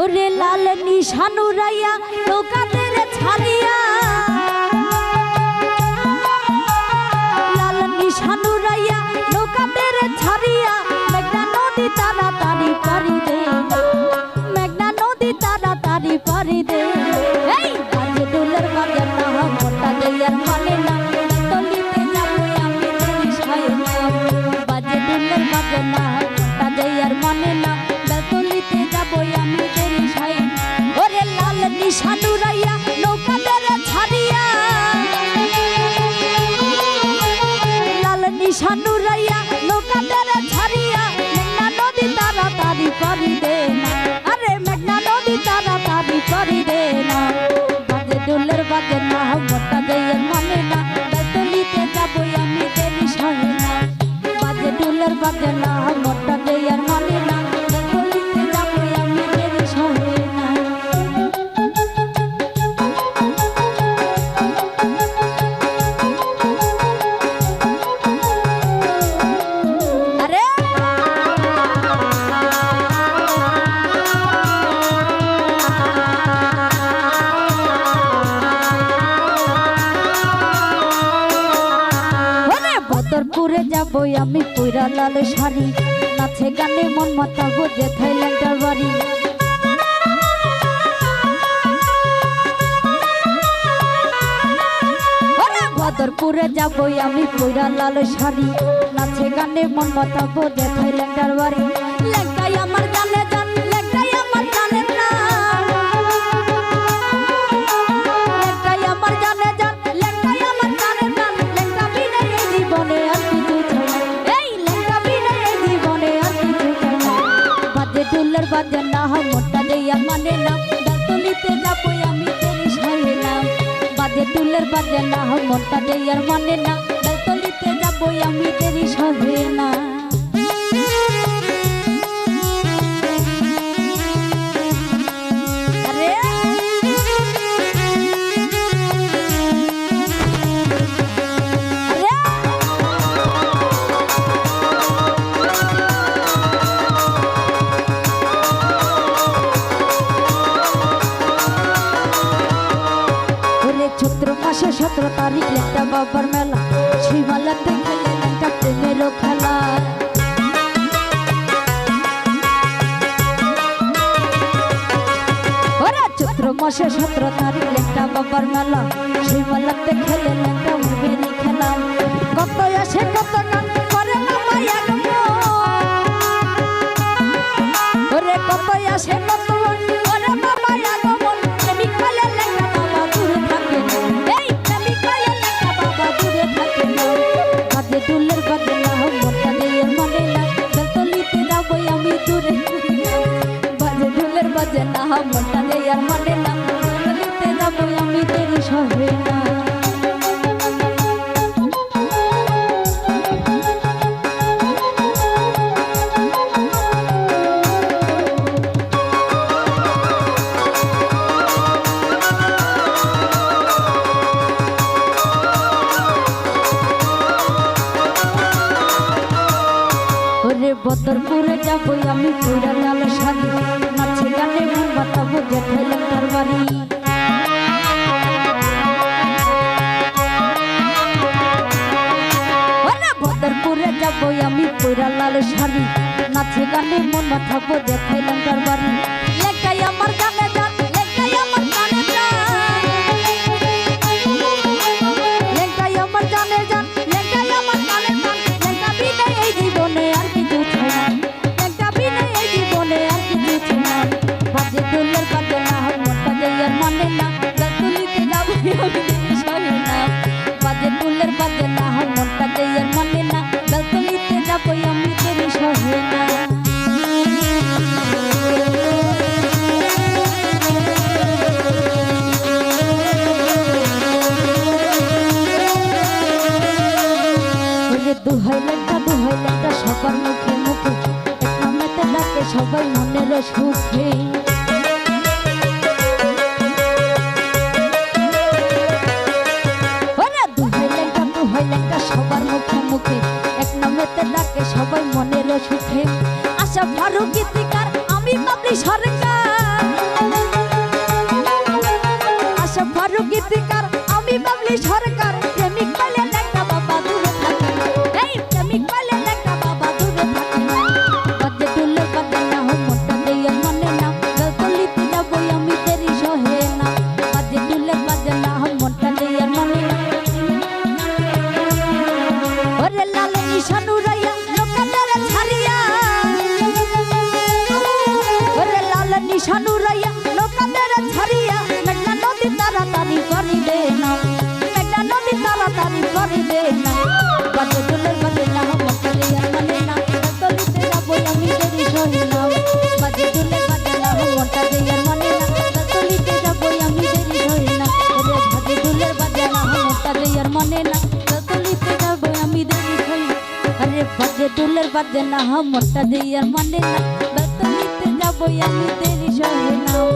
ভোরে লাল নিশানুরাইয়া নৌকাতে ছাড়িয়া লাল নিশানু রাইয়া ছাড়িয়া, মেঘনা নদী তাড়াতাড়ি পারি দে না। আরে মেঘনা নদী তাড়াতাড়ি পারি দে না। বাজে দুলের বাজে না যাব আমি পুরা লাল শাড়ি। নাচে গানে মন বাড়ি। বদরপুরে যাব আমি পুরা লাল শাড়ি। নাচে গানে মন মাতাবো যে থাইল্যান্ডের বাড়ি। বাজে তুলের বাজে না মোটা দেয়ার মানে না। তলিতে যাব আমি তেরি সহিনা আরে সতেরো তারিখ একটা বাবার মেলা। সেই মালাতে গেলে একটা প্রেমেরও খেলা চৈত্র মাসে সতেরো তারিখ একটা বাবার মেলা। সেই মেলাতে খেলে একটা মনটা দিয়ে মানে না যাব আমি দেরি ওরে যাব আমি পুরা লাল শাড়ি মন বাতাবো জেঠাইলাম তার বাড়ি ওরে বদরপুরে যাব আমি পুরা লাল শাড়ি নাচে গানে মন বাতাবো দেখাইলাম তার বাড়ি লেখাই আমার গানে বাজে দুলের বাজে না মোটা দেয়ার মানে না বেতুলিতে যাব আমি দিনে সহে না সুখে। মুখে। এক নামেতে ডাকে সবাই মনের সুখে। আশা ফারুক গীতিকার আমি বাবলি সরকার। আশা ফারুক গীতিকার আমি সরকার। বাদে না মনটা দিয়ে আর মানে না। বেতন নিতে যাব আমি দেরি সহে নাও